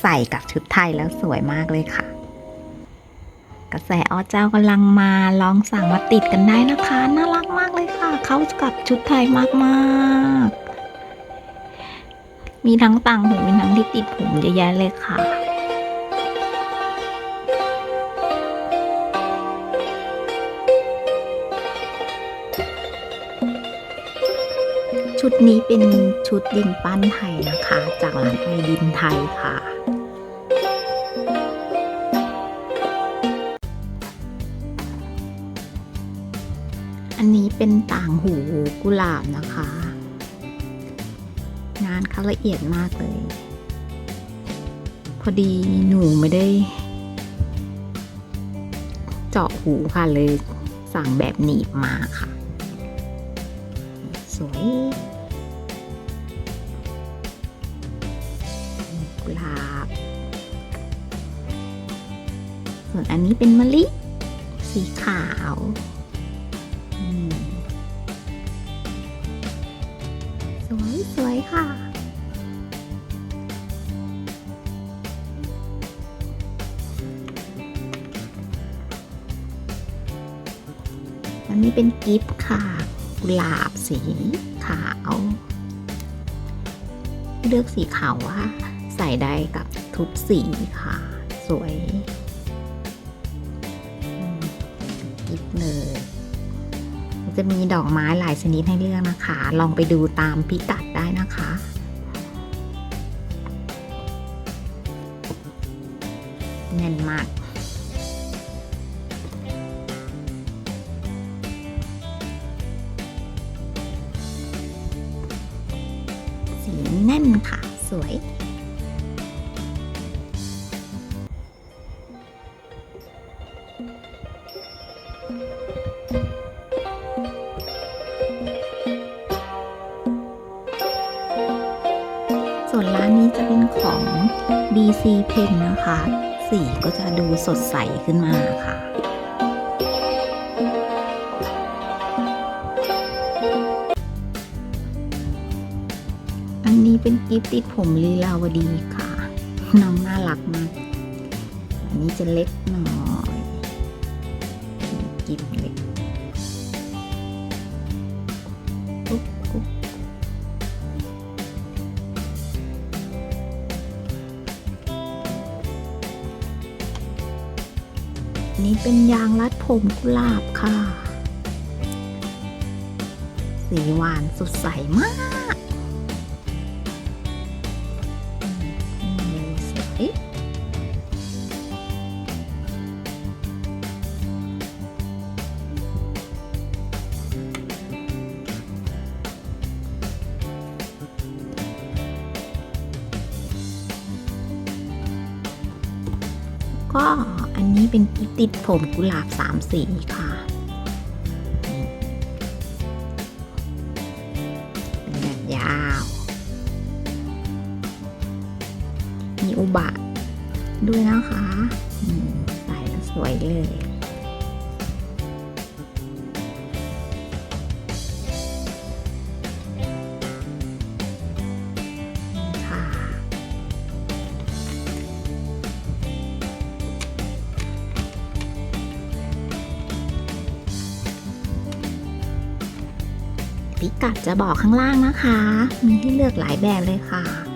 ใส่กับชุดไทยแล้วสวยมากเลยค่ะ กระแสอเจ้ากำลังมาลองสั่งมาติดกันได้นะคะ น่ารักมากเลยค่ะ เข้ากับชุดไทยมากๆ มีทั้งต่างหูมีทั้งที่ติดผมเยอะแยะเลยค่ะ ชุดนี้เป็นชุดดินปั้นไทยนะคะ จากร้านไอดินไทยค่ะ อันนี้เป็นต่างหูกุหลาบนะคะ งานเขาละเอียดมากเลย พอดีหนูไม่ได้ เจาะหูค่ะเลยสั่งแบบหนีบมาค่ะ สวยกุหลาบ ส่วนอันนี้เป็นมะลิ สีขาวสวยสวยค่ะอันนี้เป็นกิฟต์ค่ะ กุหลาบสีขาว เลือกสีขาวว่าใส่ได้กับทุกสีค่ะ สวยอืมกิฟต์เลยจะมีดอกไม้หลายชนิดให้เลือกนะคะ ลองไปดูตามพิกัดได้นะคะแน่นมาก แน่นค่ะ สวย ส่วนร้านนี้จะเป็นของ DC Pen นะคะ สีก็จะดูสดใสขึ้นมาค่ะ กิฟต์ติดผมลีลาวดีค่ะ น้องน่ารักมาก อันนี้จะเล็กหน่อยกิฟเล็กกุ๊บกุ๊บอันนี้เป็นยางรัดผมกุหลาบค่ะ สีหวานสดใสมาก ก็อันนี้เป็นติดผมกุหลาบสามสีค่ะเป็นแบบยาว มีอุบะด้วยนะคะ ใส่แล้วสวยเลย พิกัดจะบอกข้างล่างนะคะ มีให้เลือกหลายแบบเลยค่ะ